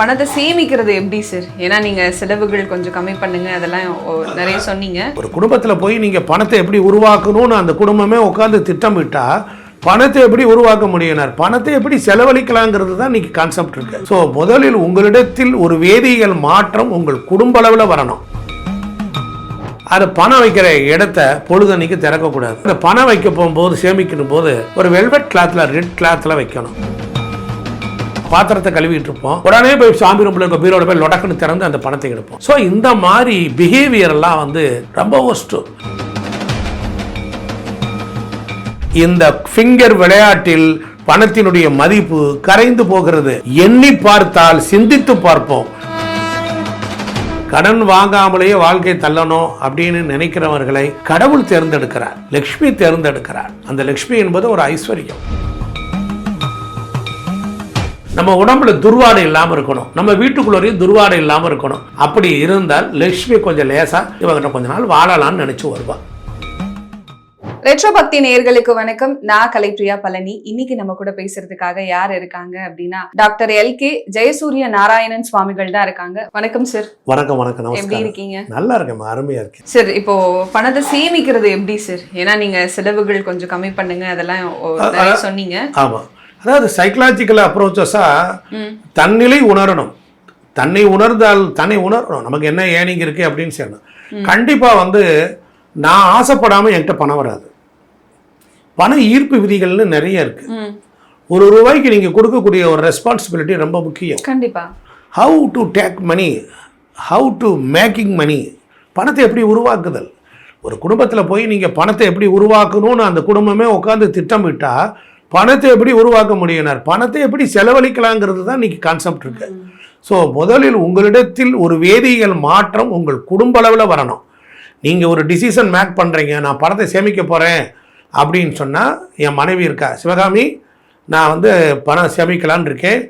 பணத்தை சேமிக்கிறது எப்படி சார் ஏன்னா நீங்க செலவுகள் கொஞ்சம் கம்மி பண்ணுங்க அதெல்லாம் நிறைய சொன்னீங்க. ஒரு குடும்பத்தில் போய் நீங்கள் பணத்தை எப்படி உருவாக்கணும்னு அந்த குடும்பமே உட்காந்து திட்டமிட்டா பணத்தை எப்படி உருவாக்க முடியினார் பணத்தை எப்படி செலவழிக்கலாங்கிறது தான் இன்னைக்கு கான்செப்ட் இருக்கு. ஸோ முதலில் உங்களிடத்தில் ஒரு வேதியியல் மாற்றம் உங்கள் குடும்ப அளவில் வரணும். அது பணம் வைக்கிற இடத்த பொழுதன்னைக்கு திறக்கக்கூடாது. இந்த பணம் வைக்க போகும்போது சேமிக்கணும் போது ஒரு வெல்வெட் கிளாத்தில் ரெட் கிளாத்தில் வைக்கணும். பாத்திரத்தை கழுவிட்டு இருப்போம். உடனே போய் சாமி ரூம்ல இருக்க பீரோட போய் லொடக்குன்னு திறந்து அந்த பணத்தை எடுப்போம். ஸோ இந்த மாதிரி பிஹேவியர் எல்லாம் வந்து ரொம்ப ஒஸ்ட்டு இந்த ஃபிங்கர் விளையாட்டில் பணத்தினுடைய மதிப்பு கரைந்து போகிறது. எண்ணி பார்த்தால் சிந்தித்து பார்ப்போம். கடன் வாங்காமலேயே வாழ்க்கை தள்ளணும் அப்படின்னு நினைக்கிறவர்களை கடவுள் தேர்ந்தெடுக்கிறார். லக்ஷ்மி தேர்ந்தெடுக்கிறார். அந்த லக்ஷ்மி என்பது ஒரு ஐஸ்வர்யம். நம்ம உடம்புல துர்வாடை இல்லாம இருக்கணும். நம்ம வீட்டுக்குள்ளேயும் துர்வாடை இல்லாம இருக்கணும். அப்படி இருந்தால் லக்ஷ்மி கொஞ்சம் லேசா இவங்கிட்ட கொஞ்ச நாள் வாழலாம்னு நினைச்சு வருவா. ரெட்ரோ பக்தி நேயர்களுக்கு வணக்கம். நான் கலைப்ரியா பழனி. இன்னைக்கு நம்ம கூட பேசுறதுக்காக யார் இருக்காங்க அப்படின்னா doctor L K Jayasuriya Narayanan Swamigal தான் இருக்காங்க. வணக்கம் சார் வணக்கம் வணக்கம். எப்படி இருக்கீங்க? நல்லா இருக்கேன் அருமையா இருக்கேன். சார் இப்போ பணத்தை சேமிக்கிறது எப்படி சார் ஏன்னா நீங்க செலவுகள் கொஞ்சம் கம்மி பண்ணுங்க. அதெல்லாம் சொன்னீங்க. ஆமா. அதாவது சைக்கலாஜிக்கல் அப்ரோச்சஸா ம். தன்னிலை உணரணும். தன்னை உணர்ந்தால் தன்னை உணரணும். நமக்கு என்ன ஏனிங் இருக்கு அப்படின்னு சொல்லணும் கண்டிப்பா வந்து நான் ஆசைப்படாம என்கிட்ட பணம் வராது. பண ஈர்ப்பு விதிகள்னு நிறைய இருக்கு. ம், ஒரு ரூபாய்க்கு நீங்க கொடுக்கக்கூடிய ஒரு ரெஸ்பான்சிபிலிட்டி ரொம்ப முக்கியம். கண்டிப்பா. How to take money how to making money பணத்தை எப்படி உருவாக்குதல்? ஒரு குடும்பத்தில் போய் நீங்கள் பணத்தை எப்படி உருவாக்கணும்னு அந்த குடும்பமே உட்காந்து திட்டமிட்டா பணத்தை எப்படி உருவாக்க முடியினார் பணத்தை எப்படி செலவழிக்கலாங்கிறது தான் இன்னைக்கு கான்செப்ட் இருக்கு. ஸோ முதலில் உங்களிடத்தில் ஒரு வேதியியல் மாற்றம் உங்கள் குடும்ப அளவில் வரணும். நீங்கள் ஒரு டிசிஷன் மேக் பண்ணுறீங்க நான் பணத்தை சேமிக்க போகிறேன் அப்படின்னு சொன்னால் என் மனைவி இருக்கா சிவகாமி நான் வந்து பணம் சேமிக்கலான்னு இருக்கேன்.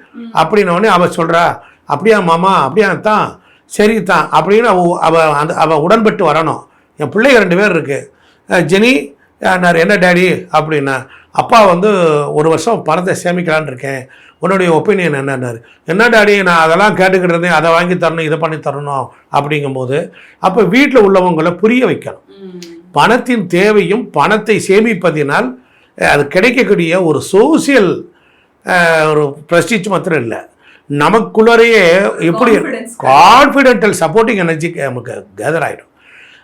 அப்படின்னோடனே அவள் சொல்கிறா அப்படியா மாமா அப்படியா தான் சரி தான். அப்படின்னு அவ அந்த அவள் உடன்பட்டு வரணும். என் பிள்ளைங்க ரெண்டு பேர் இருக்குது ஜெனி நான் என்ன டேடி? அப்படின்னா அப்பா வந்து ஒரு வருஷம் பணத்தை சேமிக்கலான்னு இருக்கேன். உன்னுடைய ஒப்பீனியன் என்னன்னாரு. என்ன டாடி நான் அதெல்லாம் கேட்டுக்கிட்டு இருந்தேன். அதை வாங்கி தரணும் இதை பண்ணி தரணும் அப்படிங்கும்போது அப்போ வீட்டில் உள்ளவங்களை புரிய வைக்கணும். பணத்தின் தேவையும் பணத்தை சேமிப்பதினால் அது கிடைக்கக்கூடிய ஒரு சோசியல் ஒரு ப்ரெஸ்டீஜ் மாத்திரம் இல்லை. நமக்குள்ளரையே எப்படி. கான்ஃபிடென்டல் சப்போர்ட்டிங் எனர்ஜி நமக்கு கேதர் ஆகிடும்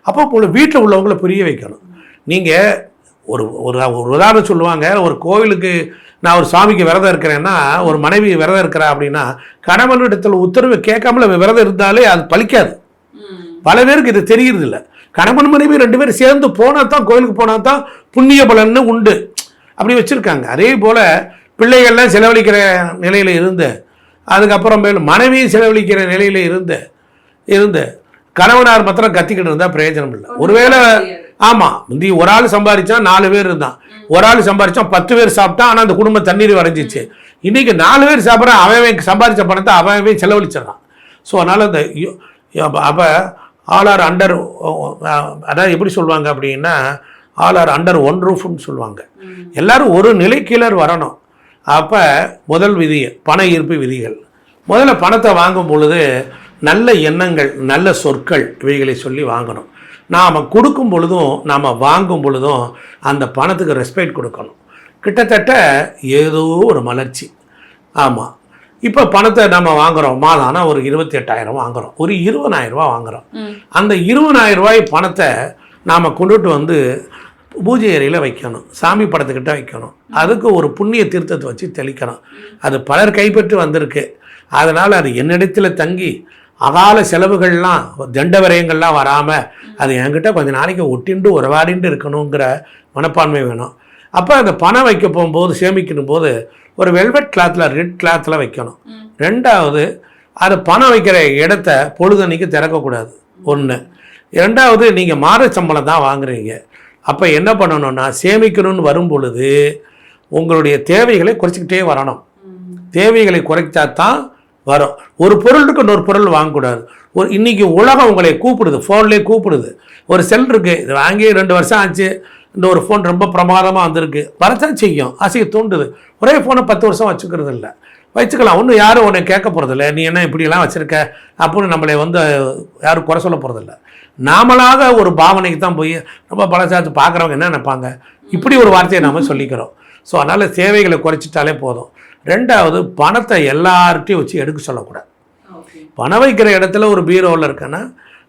அப்போ உள்ள வீட்டில் உள்ளவங்களை புரிய வைக்கணும். நீங்கள் ஒரு ஒரு ஒரு உதாரணம் சொல்லுவாங்க ஒரு கோவிலுக்கு நான் ஒரு சாமிக்கு விரதம் இருக்கிறேன்னா ஒரு மனைவி விரதம் இருக்கிறா அப்படின்னா கணவனிடத்தில் உத்தரவு கேட்காமல விரதம் இருந்தாலே அது பலிக்காது பல பேருக்கு இது தெரியறது இல்ல கணவன் மனைவி ரெண்டு பேரும் சேர்ந்து போனா தான் கோயிலுக்கு போனா தான் புண்ணிய பலன்னு உண்டு. அப்படி வச்சிருக்காங்க. அதே போல பிள்ளைகள்லாம் செலவழிக்கிற நிலையில இருந்து அதுக்கப்புறம் மனைவியும் செலவழிக்கிற நிலையில இருந்து இருந்து கணவனார் மாத்திரம் கத்திக்கிட்டு இருந்தா பிரயோஜனம் இல்லை. ஒருவேளை ஆமா. முந்தி ஒரு ஆள் சம்பாதிச்சா நாலு பேர் இருந்தான். ஒரு ஆள் சம்பாதிச்சா பத்து பேர் சாப்பிட்டா ஆனா அந்த குடும்பம் தண்ணீர் வரைஞ்சிச்சு. இன்னைக்கு நாலு பேர் சாப்பிட்றான் அவன் சம்பாதிச்ச பணத்தை அவன் செலவழிச்சிடறான். ஸோ அதனால யோ- அப்ப ஆல் ஆர் அண்டர் அதாவது எப்படி சொல்லுவாங்க அப்படின்னா ஆல் ஆர் அண்டர் ஒன் ரூஃப்னு சொல்லுவாங்க. எல்லாரும் ஒரு நிலை கீழே வரணும். அப்போ முதல் விதி பண ஈர்ப்பு விதிகள். முதல்ல பணத்தை வாங்கும் பொழுது நல்ல எண்ணங்கள் நல்ல சொற்கள் இவைகளை சொல்லி வாங்கணும். நாம் கொடுக்கும் பொழுதும் நாம் வாங்கும் பொழுதும் அந்த பணத்துக்கு ரெஸ்பெக்ட் கொடுக்கணும். கிட்டத்தட்ட ஏதோ ஒரு மலர்ச்சி. ஆமாம் இப்போ பணத்தை நம்ம வாங்குறோம். மாதம் ஆனால் ஒரு இருபத்தி எட்டாயிரம் வாங்குறோம். ஒரு இருபதாயிரம் ரூபாய் வாங்குறோம். அந்த இருபதாயிரம் ரூபாய் பணத்தை நாம் கொண்டுட்டு வந்து பூஜை அறையில் வைக்கணும். சாமி படத்துக்கிட்ட வைக்கணும். அதுக்கு ஒரு புண்ணிய தீர்த்தத்தை வச்சு தெளிக்கணும். அது பலர் கைப்பற்றி வந்திருக்கு. அதனால் அது என்னிடத்தில் தங்கி அகால செலவுகள்லாம் தண்ட விரயங்கள்லாம் வராமல் அது என்கிட்ட கொஞ்ச நாளைக்கு ஒட்டிண்டு உறவாடிண்டு இருக்கணுங்கிற மனப்பான்மை வேணும். அப்போ அந்த பணம் வைக்க போகும்போது சேமிக்கணும் போது ஒரு வெல்வெட் கிளாத்தில் ரெட் கிளாத்தில் வைக்கணும். ரெண்டாவது அது பணம் வைக்கிற இடத்த பொழுதன்னைக்கு திறக்கக்கூடாது. ஒன்று இரண்டாவது நீங்கள் மாத சம்பளம் தான் வாங்குறீங்க. அப்போ என்ன பண்ணணும்னா சேமிக்கணும்னு வரும் பொழுது உங்களுடைய தேவைகளை குறைச்சிக்கிட்டே வரணும். தேவைகளை குறைச்சா தான் வரும். ஒரு பொருளுக்கு இன்னொரு பொருள் வாங்கக்கூடாது. ஒரு இன்றைக்கி உலகம் உங்களை கூப்பிடுது ஃபோன்லேயே கூப்பிடுது. ஒரு செல் இருக்குது இது வாங்கி ரெண்டு வருஷம் ஆச்சு இந்த ஒரு ஃபோன் ரொம்ப பிரமாதமாக வந்திருக்கு. வரத்தான் செய்யும். ஆசையை தூண்டுது. ஒரே ஃபோனை பத்து வருஷம் வச்சுக்கிறது இல்லை வச்சுக்கலாம். ஒன்றும் யாரும் உன்னை கேட்க போகிறதில்ல நீ என்ன இப்படியெல்லாம் வச்சுருக்க? அப்படின்னு நம்மளை வந்து யாரும் குறை சொல்ல போகிறதில்ல நாமளாக ஒரு பாவனைக்கு தான் போய் ரொம்ப பழசாச்சு பார்க்குறவங்க என்ன நினைப்பாங்க? இப்படி ஒரு வார்த்தையை நாம் சொல்லிக்கிறோம். ஸோ அதனால் சேவைகளை குறைச்சிட்டாலே போதும். ரெண்டாவது பணத்தை எல்லார்ட்டையும் வச்சு எடுக்க சொல்லக்கூடாது. பணம் வைக்கிற இடத்துல ஒரு பீரோவில் இருக்குன்னா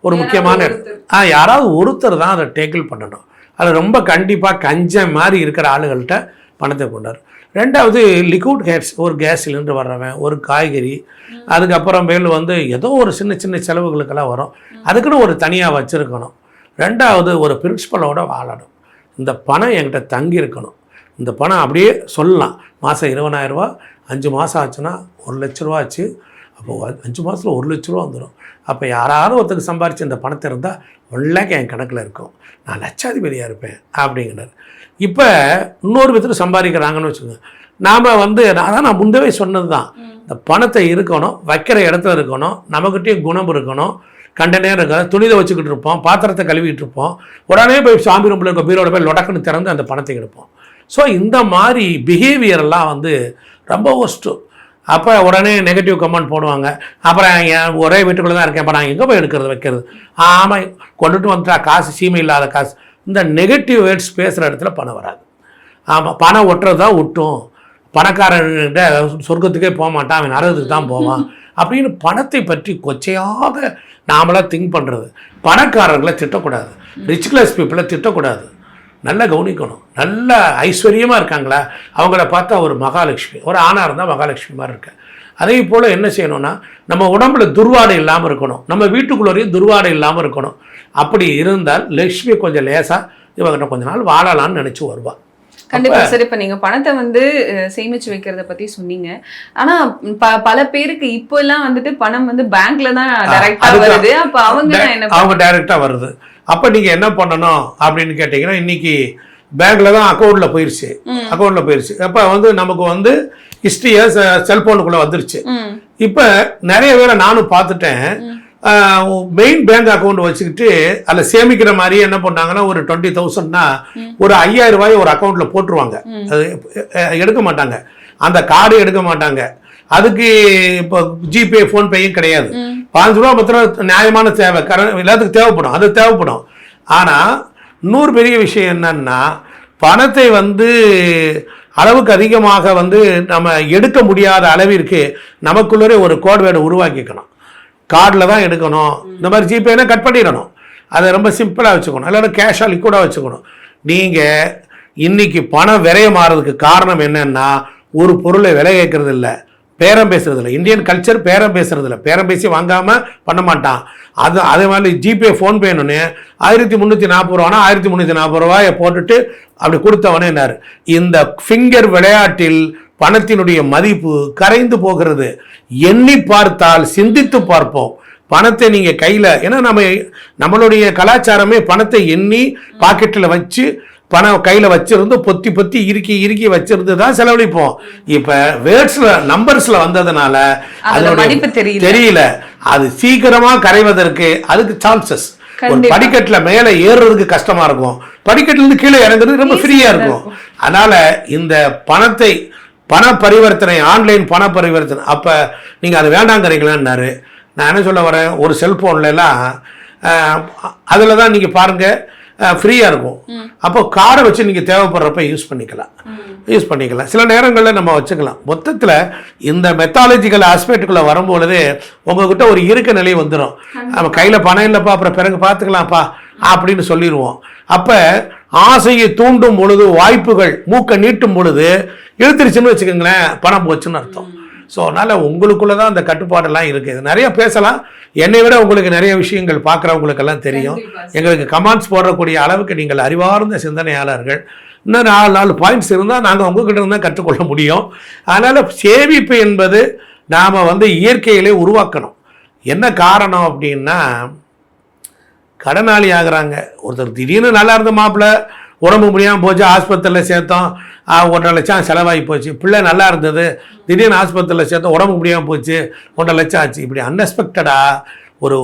ஒரு முக்கியமான இடம். ஆ யாராவது ஒருத்தர் தான் அதை டேக்கிள் பண்ணணும். அது ரொம்ப கண்டிப்பாக கஞ்சம் மாதிரி இருக்கிற ஆளுகள்கிட்ட பணத்தை கொண்டாரு ரெண்டாவது லிக்விட் கேஸ் ஒரு கேஸ் சிலிண்டர் வர்றவன் ஒரு காய்கறி அதுக்கப்புறம் மேல் வந்து ஏதோ ஒரு சின்ன சின்ன செலவுகளுக்கெல்லாம் வரும். அதுக்குன்னு ஒரு தனியாக வச்சுருக்கணும். ரெண்டாவது ஒரு பிரின்சிபலோட வாழணும். இந்த பணம் என்கிட்ட தங்கி இருக்கணும் இந்த பணம் அப்படியே சொல்லலாம். மாதம் இருபதாயிரரூபா அஞ்சு மாதம் ஆச்சுன்னா ஒரு லட்ச ரூபா ஆச்சு. அப்போ அஞ்சு மாதத்தில் ஒரு லட்ச ரூபா வந்துடும் அப்போ யாராவது ஒருத்தருக்கு சம்பாரிச்சு இந்த பணத்தை இருந்தால் ஒன் லேக் என் கணக்கில் இருக்கும். நான் லட்சாதிபதியாக இருப்பேன் அப்படிங்கிறார். இப்போ இன்னொரு விதத்தில் சம்பாதிக்கிறாங்கன்னு வச்சுக்கோங்க. நாம் வந்து அதான் நான் முந்தவே சொன்னது தான் இந்த பணத்தை இருக்கணும் வைக்கிற இடத்துல இருக்கணும் நம்மக்கிட்டேயும் குணம் இருக்கணும் கண்ட நேரம் இருக்க துணிதை வச்சுக்கிட்டு இருப்போம் பாத்திரத்தை கழுவிட்டு இருப்போம். உடனே போய் சாமி ரூமில் இருக்க பீரோட போய் லொடக்குன்னு திறந்து அந்த பணத்தை எடுப்போம். ஸோ இந்த மாதிரி பிஹேவியரெல்லாம் வந்து ரொம்ப ஒஸ்ட்டு அப்போ உடனே நெகட்டிவ் கமெண்ட் போடுவாங்க. அப்புறம் என் ஒரே வீட்டுக்குள்ளே தான் இருக்கேன். அப்போ நான் எங்கே போய் எடுக்கிறது வைக்கிறது? ஆமாம் கொண்டுட்டு வந்துட்டா காசு சீமை இல்லாத காசு. இந்த நெகட்டிவ் வேர்ட்ஸ் பேசுகிற இடத்துல பணம் வராது. ஆமாம் பணம் ஒட்டுறது தான் ஒட்டும். பணக்காரன்கிட்ட சொர்க்கத்துக்கே போக மாட்டான். அவன் நரகத்துக்கு தான் போவான். அப்படின்னு பணத்தை பற்றி கொச்சையாக நாமளாக திங்க் பண்ணுறது பணக்காரர்களை திட்டக்கூடாது. ரிச் கிளாஸ் பீப்புளை திட்டக்கூடாது. நல்லா கவனிக்கணும். நல்ல ஐஸ்வர்யமாக இருக்காங்களா? அவங்கள பார்த்தா ஒரு மகாலட்சுமி ஒரு ஆணாக இருந்தால் மகாலட்சுமி மாதிரி இருக்கேன் அதே போல் என்ன செய்யணும்னா நம்ம உடம்புல துர்வாடை இல்லாமல் இருக்கணும். நம்ம வீட்டுக்குள்ளேயும் துர்வாடை இல்லாமல் இருக்கணும். அப்படி இருந்தால் லக்ஷ்மி கொஞ்சம் லேசாக இவங்கிட்ட கொஞ்ச நாள் வாழலாம்னு நினச்சி வருவாள் கண்டிப்பா சார் இப்ப நீங்க பணத்தை வந்து சேமிச்சு வைக்கிறத பத்தி சொன்னீங்க. ஆனா பல பேருக்கு இப்போ எல்லாம் வந்துட்டு பணம் வந்து பேங்க்ல தான் டைரக்டா. வருது. அப்ப அவங்க என்ன அவங்க டைரெக்டாக வருது. அப்போ நீங்கள் என்ன பண்ணணும் அப்படின்னு கேட்டிங்கன்னா இன்னைக்கு பேங்க்கில் தான் அக்கௌண்ட்டில் போயிடுச்சு ம். அக்கௌண்ட்டில் போயிடுச்சு அப்போ வந்து நமக்கு வந்து ஹிஸ்ட்ரியை செல்ஃபோனுக்குள்ளே வந்துருச்சு. இப்போ நிறைய பேரை நானும் பார்த்துட்டேன். மெயின் பேங்க் அக்கௌண்ட் வச்சுக்கிட்டு அதில் சேமிக்கிற மாதிரி என்ன பண்ணாங்கன்னா ஒரு டுவெண்ட்டி தௌசண்ட்னா ஒரு ஐயாயிரம் ரூபாய் ஒரு அக்கௌண்ட்டில் போட்டுருவாங்க. அது எடுக்க மாட்டாங்க. அந்த கார்டு எடுக்க மாட்டாங்க. அதுக்கு இப்போ ஜிபே ஃபோன்பேயும் கிடையாது. பாஞ்சு ரூபா மாத்திரம் நியாயமான தேவை. கரண்ட் எல்லாத்துக்கும் தேவைப்படும். அது தேவைப்படும். ஆனால் இன்னொரு பெரிய விஷயம் என்னன்னா பணத்தை வந்து அளவுக்கு அதிகமாக வந்து நம்ம எடுக்க முடியாத அளவிற்கு நமக்குள்ளே ஒரு கோட் வேர்டு உருவாக்கிக்கணும். கார்டில் தான் எடுக்கணும். இந்த மாதிரி ஜிபேனா கட் பண்ணிடணும். அதை ரொம்ப சிம்பிளாக வச்சுக்கணும். இல்லைன்னா கேஷாக லிக்விடாக வச்சுக்கணும். நீங்கள் இன்னைக்கு பணம் விரயமாறதுக்கு காரணம் என்னன்னா ஒரு பொருளை விலை கேட்கறது இல்லை. பேரம் பேசுறது இல்லை. இந்தியன் கல்ச்சர் பேரம் பேசுறது இல்லை. பேரம் பேசி வாங்காமல் பண்ண மாட்டான். அது அதே மாதிரி ஜிபே ஃபோன்பேன்னு ஆயிரத்தி முந்நூற்றி நாற்பது ரூபானா ஆயிரத்தி முந்நூற்றி நாற்பது ரூபாயை போட்டுட்டு அப்படி கொடுத்தவனே என்னார் இந்த ஃபிங்கர் விளையாட்டில் பணத்தினுடைய மதிப்பு கரைந்து போகிறது. எண்ணி பார்த்தால் சிந்தித்து பார்ப்போம். பணத்தை நீங்கள் கையில் ஏன்னா நம்ம நம்மளுடைய கலாச்சாரமே பணத்தை எண்ணி பாக்கெட்டில் வச்சு பணம் கையில் வச்சிருந்து பொத்தி பொத்தி இறுக்கி இறுக்கி வச்சிருந்து தான் செலவழிப்போம். இப்போ வேர்ட்ஸில் நம்பர்ஸில் வந்ததுனால அதோட மதிப்பு தெரியல. தெரியல. அது சீக்கிரமா கரைவதற்கு அதுக்கு சான்சஸ். ஒரு. படிக்கட்டுல மேலே ஏறுறதுக்கு கஷ்டமா இருக்கும். படிக்கட்டுல இருந்து கீழே இறங்குறது ரொம்ப ஃப்ரீயா இருக்கும். அதனால இந்த பணத்தை பண பரிவர்த்தனை ஆன்லைன் பண பரிவர்த்தனை அப்ப நீங்க அது வேண்டாங்கிறீங்களான்னாரு. நான் என்ன சொல்ல வரேன்? ஒரு செல்போன்ல எல்லாம் அதில் தான் நீங்கள் பாருங்கள் ஃப்ரீயாக இருக்கும். அப்போ கார்டை வச்சு நீங்கள் தேவைப்படுறப்ப யூஸ் பண்ணிக்கலாம். யூஸ் பண்ணிக்கலாம். சில நேரங்களில் நம்ம வச்சுக்கலாம். மொத்தத்தில் இந்த மெத்தாலஜிக்கல் ஆஸ்பெக்டுக்குள்ளே வரும்பொழுது உங்ககிட்ட ஒரு இருக்க நிலை வந்துடும் நம்ம கையில் பணம் இல்லைப்பா அப்புறம் பிறகு பார்த்துக்கலாம்ப்பா அப்படின்னு சொல்லிடுவோம் அப்போ ஆசையை தூண்டும் பொழுது வாய்ப்புகள் மூக்கை நீட்டும் பொழுது இழுத்துருச்சுன்னு வச்சுக்கோங்களேன் பணம் போச்சுன்னு அர்த்தம். ஸோ அதனால் உங்களுக்குள்ள தான் அந்த கட்டுப்பாடெல்லாம் இருக்குது இது நிறைய பேசலாம். என்னை விட உங்களுக்கு நிறைய விஷயங்கள் பார்க்குறவங்களுக்கெல்லாம் தெரியும். எங்களுக்கு கமெண்ட்ஸ் போடக்கூடிய அளவுக்கு நீங்கள் அறிவார்ந்த சிந்தனையாளர்கள். இன்னும் நாலு நாலு பாயிண்ட்ஸ் இருந்தால் நாங்கள் உங்ககிட்ட இருந்தால் கற்றுக்கொள்ள முடியும். அதனால் சேமிப்பு என்பது நாம் வந்து இயற்கையிலே உருவாக்கணும். என்ன காரணம் அப்படின்னா கடனாளி ஆகுறாங்க. ஒருத்தர் திடீர்னு நல்லா இருந்த மாப்பிள்ளை உடம்பு முடியாமல் போச்சு ஆஸ்பத்திரியில் சேர்த்தோம். ஒன்றரை லட்சம் செலவாகி போச்சு. பிள்ளை நல்லா இருந்தது. திடீர்னு ஆஸ்பத்திரியில் சேர்த்தோம் உடம்பு முடியாமல் போச்சு ஒன்றரை லட்சம் ஆச்சு. இப்படி அன்எக்ஸ்பெக்டடாக ஒரு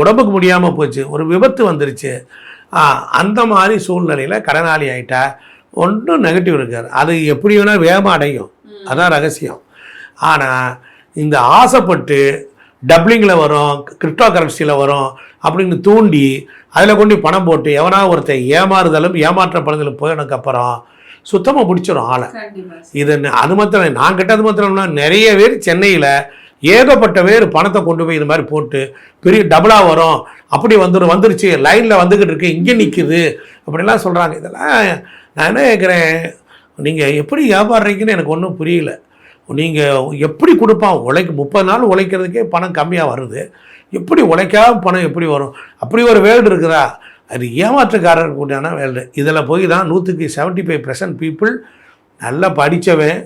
உடம்புக்கு முடியாமல் போச்சு ஒரு விபத்து வந்துருச்சு. அந்த மாதிரி சூழ்நிலையில் கடனாளி ஆகிட்டா ஒன்றும் நெகட்டிவ் இருக்காது. அது எப்படி வேணால் வேகமாக அடையும். அதான் ரகசியம். ஆனால் இந்த ஆசைப்பட்டு டப்ளிங்கில் வரும் கிரிப்டோ கரன்சியில் வரும் அப்படின்னு தூண்டி அதில் கொண்டு பணம் போட்டு எவனா ஒருத்தன் ஏமாறுதலும் ஏமாற்றப்படுதலும் போயினதுக்கப்புறம் சுத்தமாக பிடிச்சிரும் ஆளை. இது அது மாத்திரம். நான் கிட்டது மாத்திரம் இல்ல, நிறைய பேர் சென்னையில் ஏகப்பட்ட பேர் பணத்தை கொண்டு போய் இது மாதிரி போட்டு பெரிய டபுளாக வரும். அப்படி வந்துடும் வந்துருச்சு லைனில் வந்துக்கிட்டு இருக்கு இங்கே நிற்குது அப்படிலாம் சொல்கிறாங்க இதெல்லாம் நான் என்ன கேட்குறேன் நீங்கள் எப்படி வியாபாரிங்கன்னு எனக்கு ஒன்றும் புரியல. நீங்கள் எப்படி கொடுப்பான் உழைக்க முப்பது நாள் உழைக்கிறதுக்கே பணம் கம்மியாக வருது. எப்படி உழைக்காம பணம் எப்படி வரும்? அப்படி ஒரு வேர்டு இருக்குதா? அது ஏமாற்றுக்காரர் கூட்டான வேர்டு இதில் போய் தான் நூற்றுக்கு செவன்ட்டி ஃபைவ் பர்சன்ட் பீப்புள் நல்லா படித்தவன்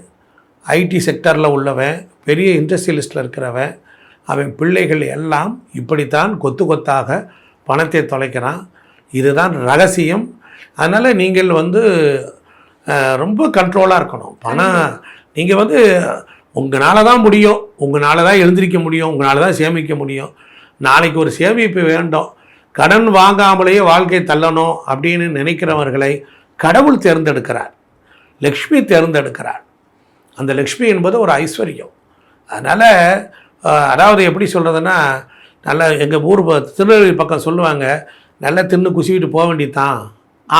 ஐடி செக்டரில் உள்ளவன் பெரிய இண்டஸ்ட்ரியலிஸ்டில் இருக்கிறவன் அவன் பிள்ளைகள் எல்லாம் இப்படித்தான் கொத்து கொத்தாக பணத்தை தொலைக்கிறான். இதுதான் ரகசியம். அதனால் நீங்கள் வந்து ரொம்ப கண்ட்ரோலாக இருக்கணும். பணம் நீங்கள் வந்து உங்களால் தான் முடியும் உங்களால் தான் எழுந்திரிக்க முடியும் உங்களால் தான் சேமிக்க முடியும். நாளைக்கு ஒரு சேமிப்பு வேண்டும். கடன் வாங்காமலேயே வாழ்க்கை தள்ளணும் அப்படின்னு நினைக்கிறவர்களை கடவுள் தேர்ந்தெடுக்கிறார். லக்ஷ்மி தேர்ந்தெடுக்கிறார். அந்த லக்ஷ்மி என்பது ஒரு ஐஸ்வர்யம். அதனால் அதாவது எப்படி சொல்கிறதுன்னா நல்ல எங்கள் ஊர் திருநெல்வேலி பக்கம் சொல்லுவாங்க நல்லா தின்னு குசிக்கிட்டு போக வேண்டியதான்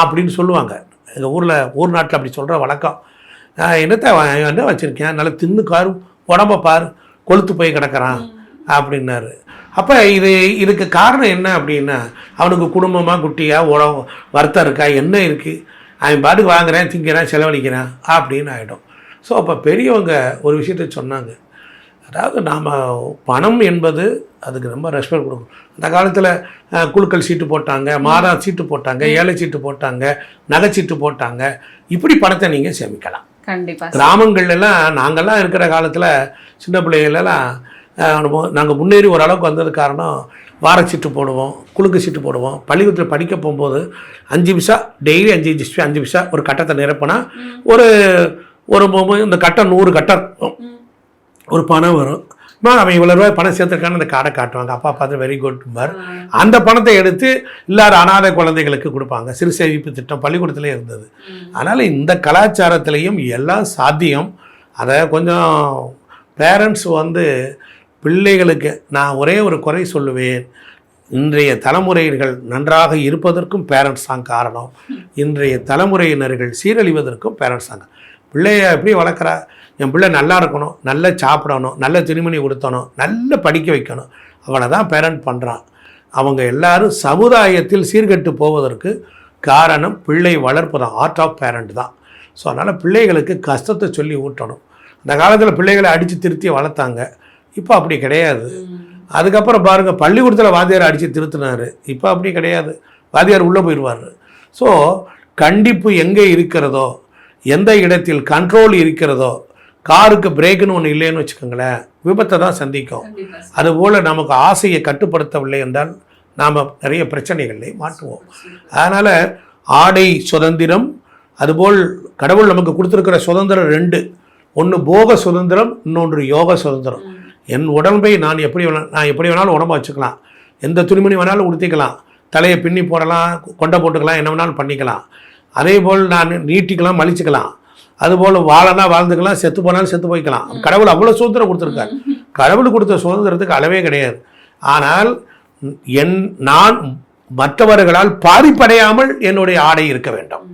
அப்படின்னு சொல்லுவாங்க. எங்கள் ஊரில் ஊர் நாட்டில் அப்படி சொல்கிற வழக்கம். நான் என்னத்த என்ன வச்சுருக்கேன்? நல்லா தின்னு காரு உடம்ப பாரு கொளுத்து போய் கிடக்கிறான் அப்படின்னாரு. அப்போ இது இதுக்கு காரணம் என்ன அப்படின்னா அவனுக்கு குடும்பமாக குட்டியாக உட வருத்தம் இருக்கா? என்ன இருக்குது அவன் பாட்டுக்கு வாங்குறேன் திங்கிறேன் செலவழிக்கிறேன் அப்படின்னு ஆகிடும் ஸோ அப்போ பெரியவங்க ஒரு விஷயத்த சொன்னாங்க. அதாவது நாம் பணம் என்பது அதுக்கு ரொம்ப ரெஸ்பெக்ட் கொடுக்கணும். அந்த காலத்தில் குழுக்கள் சீட்டு போட்டாங்க மாதா சீட்டு போட்டாங்க ஏழை சீட்டு போட்டாங்க நகை சீட்டு போட்டாங்க. இப்படி பணத்தை நீங்கள் சேமிக்கலாம். கண்டிப்பா கிராமங்கள்ல எல்லாம் நாங்கள்லாம் இருக்கிற காலத்தில் சின்ன பிள்ளைகளெல்லாம் நாங்கள் முன்னேறி ஓரளவுக்கு வந்தது காரணம் வாரச்சீட்டு போடுவோம் குலுக்கு சீட்டு போடுவோம். பள்ளிக்கூடத்தில் படிக்க போகும்போது அஞ்சு பைசா டெய்லி அஞ்சு அஞ்சு அஞ்சு பைசா ஒரு கட்டத்தை நிரப்பினா ஒரு ஒரு இந்த கட்டம் நூறு கட்டம் இருக்கும். ஒரு பணம் வரும். அம்மா, அவன் இவ்வளோ ரூபாய் பணம் சேர்த்துருக்கான்னு அந்த கார்டை காட்டுவாங்க. அப்பா பார்த்து வெரி குட் பார் அந்த பணத்தை எடுத்து இல்லாத அனாதை குழந்தைகளுக்கு கொடுப்பாங்க. சிறு சேமிப்பு திட்டம் பள்ளிக்கூடத்திலே இருந்தது. அதனால் இந்த கலாச்சாரத்திலையும் எல்லாம் சாத்தியம். அதை கொஞ்சம் பேரண்ட்ஸ் வந்து பிள்ளைகளுக்கு நான் ஒரே ஒரு குறை சொல்லுவேன். இன்றைய தலைமுறையினர்கள் நன்றாக இருப்பதற்கும் பேரண்ட்ஸ் தான் காரணம். இன்றைய தலைமுறையினர்கள் சீரழிவதற்கும் பேரண்ட்ஸ் தாங்க பிள்ளைய எப்படி வளர்க்குறா? என் பிள்ளை நல்லா இருக்கணும் நல்லா சாப்பிடணும் நல்ல துணிமணி கொடுத்தணும் நல்லா படிக்க வைக்கணும். அவனை தான் பேரண்ட் பண்ணுறான் அவங்க எல்லாரும் சமுதாயத்தில் சீர்கெட்டு போவதற்கு காரணம் பிள்ளை வளர்ப்பு தான். ஆர்ட் ஆஃப் பேரண்ட் தான். ஸோ அதனால் பிள்ளைகளுக்கு கஷ்டத்தை சொல்லி ஊட்டணும். அந்த காலத்தில் பிள்ளைகளை அடித்து திருத்தி வளர்த்தாங்க. இப்போ அப்படி கிடையாது. அதுக்கப்புறம் பாருங்கள் பள்ளிக்கூடத்தில் வாத்தியார் அடித்து திருத்தினாரு. இப்போ அப்படி கிடையாது. வாத்தியார் உள்ளே போயிடுவார். ஸோ கண்டிப்பு எங்கே இருக்கிறதோ எந்த இடத்தில் கண்ட்ரோல் இருக்கிறதோ காருக்கு பிரேக்குன்னு ஒன்று இல்லைன்னு வச்சுக்கோங்களேன் விபத்தை தான் சந்திக்கும். அதுபோல் நமக்கு ஆசையை கட்டுப்படுத்தவில்லை என்றால் நாம் நிறைய பிரச்சனைகளை மாட்டுவோம் அதனால் ஆடை சுதந்திரம் அதுபோல் கடவுள் நமக்கு கொடுத்துருக்கிற சுதந்திரம் ரெண்டு. ஒன்று போக சுதந்திரம் இன்னொன்று யோக சுதந்திரம். என் உடம்பை நான் எப்படி வேணா நான் எப்படி வேணாலும் உடம்ப வச்சுக்கலாம். எந்த துணிமணி வேணாலும் உடுத்திக்கலாம். தலையை பின்னி போடலாம் கொண்டை போட்டுக்கலாம் என்ன வேணாலும் பண்ணிக்கலாம். அதே போல் நான் நீட்டிக்கலாம் மலிச்சுக்கலாம் அதுபோல் வாழனா வாழ்ந்துக்கலாம் செத்து போனாலும் செத்து போய்க்கலாம். கடவுள் அவ்வளோ சுதந்திரம் கொடுத்துருக்காரு. கடவுள் கொடுத்த சுதந்திரத்துக்கு அளவே கிடையாது. ஆனால் என் நான் மற்றவர்களால் பாதிப்படையாமல் என்னுடைய ஆடை இருக்க வேண்டும்.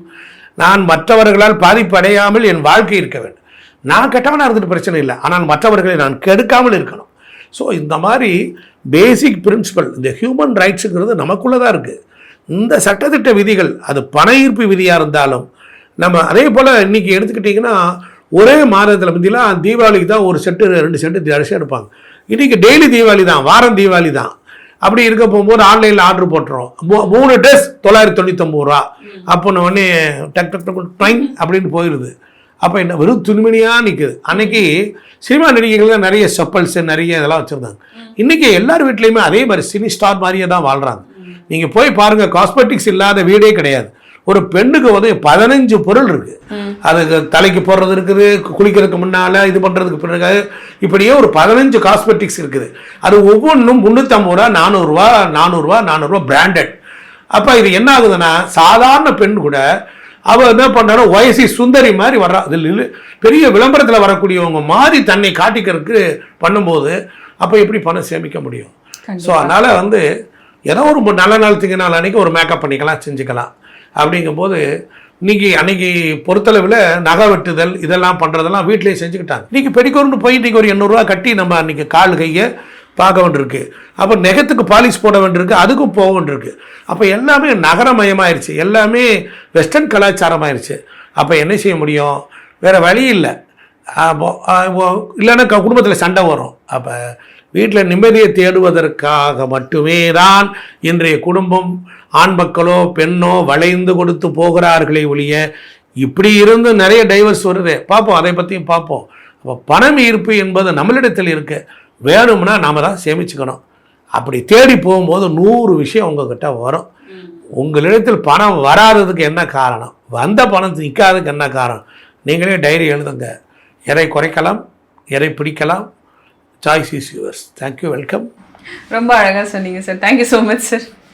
நான் மற்றவர்களால் பாதிப்படையாமல் என் வாழ்க்கை இருக்க வேண்டும். நான் கெட்டவனாக இருந்துட்டு பிரச்சனை இல்லை. ஆனால் மற்றவர்களை நான் கெடுக்காமல் இருக்கணும். ஸோ இந்த மாதிரி பேசிக் பிரின்சிபல் இந்த ஹியூமன் ரைட்ஸுங்கிறது நமக்குள்ளே தான் இருக்குது இந்த சட்டத்திட்ட விதிகள் அது பண ஈர்ப்பு விதியாக இருந்தாலும் நம்ம அதே போல் இன்றைக்கி எடுத்துக்கிட்டிங்கன்னா ஒரே மாதத்தில் முந்திலாம் தீபாவளிக்கு தான் ஒரு செட்டு ரெண்டு செட்டு அரிசி எடுப்பாங்க. இன்றைக்கி டெய்லி தீபாவளி தான் வாரம் தீபாவளி தான். அப்படி இருக்க போகும்போது ஆன்லைனில் ஆர்டர் போட்டுரும் மூ- மூணு ட்ரெஸ் தொள்ளாயிரத்தி தொண்ணூத்தொம்பது ரூபா. அப்போ உடனே டக் டக் டக் டைம் அப்படின்னு போயிடுது அப்போ என்ன வெறும் துணிமணியாக நிற்குது அன்னைக்கு சினிமா நடிகைகள் தான் நிறைய செப்பல்ஸு நிறைய இதெல்லாம் வச்சுருந்தாங்க. இன்றைக்கி எல்லார் வீட்லேயுமே அதே மாதிரி சினி ஸ்டார் மாதிரியே தான் வாழ்கிறாங்க நீங்கள் போய் பாருங்கள் காஸ்மெட்டிக்ஸ் இல்லாத வீடே கிடையாது. ஒரு பெண்ணுக்கு வந்து பதினஞ்சு பொருள் இருக்குது அதுக்கு தலைக்கு போடுறது இருக்குது குளிக்கிறதுக்கு முன்னால் இது பண்ணுறதுக்கு பிறகு இப்படியே ஒரு பதினஞ்சு காஸ்மெட்டிக்ஸ் இருக்குது. அது ஒவ்வொன்றும் முந்நூற்றம்பது ரூபா நானூறுரூவா நானூறுரூவா நானூறுரூவா பிராண்டட் அப்போ இது என்ன ஆகுதுன்னா சாதாரண பெண் கூட அவ என்ன பண்ணாலும் வயசி சுந்தரி மாதிரி வர்றா. இல்ல- பெரிய விளம்பரத்தில் வரக்கூடியவங்க மாதிரி தன்னை காட்டிக்கிறதுக்கு பண்ணும்போது அப்போ எப்படி பணம் சேமிக்க முடியும்? ஸோ. அதனால் வந்து ஏதோ ஒரு நல்ல நாள் திங்க நாள் அன்றைக்கி ஒரு மேக்கப் பண்ணிக்கலாம் செஞ்சுக்கலாம். அப்படிங்கும்போது இன்னைக்கு அன்றைக்கி பொறுத்தளவில் நகை வெட்டுதல் இதெல்லாம் பண்ணுறதெல்லாம் வீட்டிலே செஞ்சுக்கிட்டாங்க. இன்றைக்கி பெடிக்கோர்னு போய் இன்றைக்கி ஒரு எண்ணூறுரூவா கட்டி நம்ம அன்றைக்கி கால் கையை பார்க்க வேண்டியிருக்கு. அப்போ நெகத்துக்கு பாலிஷ் போட வேண்டியிருக்கு அதுக்கும் போக வேண்டியிருக்கு. அப்போ எல்லாமே நகரமயமாயிருச்சு. எல்லாமே வெஸ்டர்ன் கலாச்சாரம் ஆயிடுச்சு அப்போ என்ன செய்ய முடியும்? வேறு வழி இல்லை. அப்போ இல்லைன்னா குடும்பத்தில் சண்டை வரும். அப்போ வீட்டில் நிம்மதியை தேடுவதற்காக மட்டுமே தான் இன்றைய குடும்பம் ஆண் மக்களோ பெண்ணோ வளைந்து கொடுத்து போகிறார்களே ஒழிய இப்படி இருந்து நிறைய டைவர்ஸ் வருது. பார்ப்போம் அதை பற்றியும் பார்ப்போம். அப்போ பணம் ஈர்ப்பு என்பது நம்மளிடத்தில் இருக்கு. வேணும்னா நாம தான் சேமிச்சுக்கணும். அப்படி தேடி போகும்போது நூறு விஷயம் உங்ககிட்ட வரும். உங்களிடத்தில் பணம் வராததுக்கு என்ன காரணம்? வந்த பணம் நிற்காததுக்கு என்ன காரணம்? நீங்களே டைரி எழுதுங்க. எதை குறைக்கலாம்? எதை பிடிக்கலாம்? Choice is yours thank you welcome ரொம்ப அழகாக சொன்னீங்க sir thank you so much sir